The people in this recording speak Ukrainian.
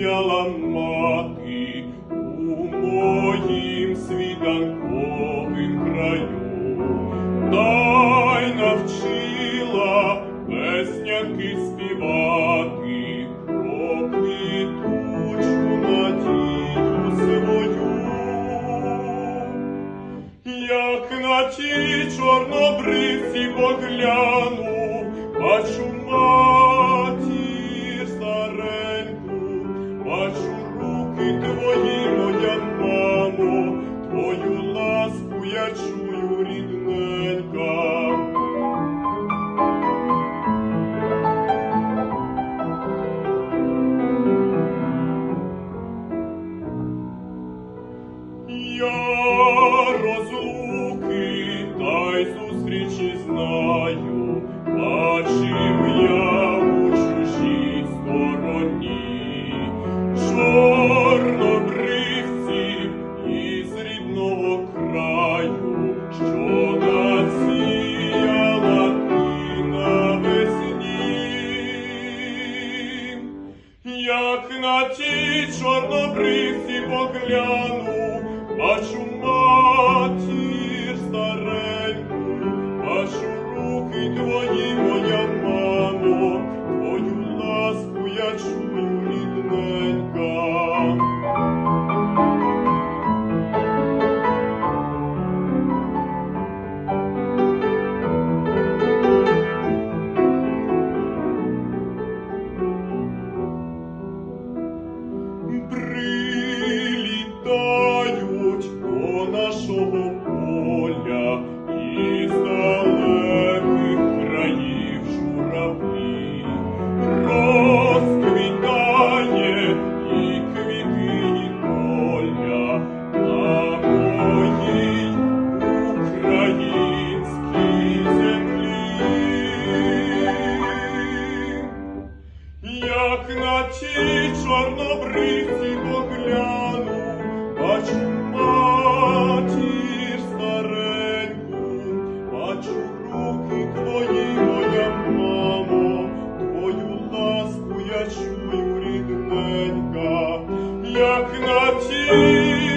сіяла мати у моїм світанковім краю, та й навчила песнянки співати про квітучу надію свою. Як на ті чорнобривці погляну, бачу руки твої, моя мамо, твою ласку я чую рідненька. Я розлуки та й зустрічі знаю, чорнобривці погляну, бачу матір погляну, бачу матір стареньку, бачу руки твої, моя мамо, твою ласку я чую рідненька, як на ті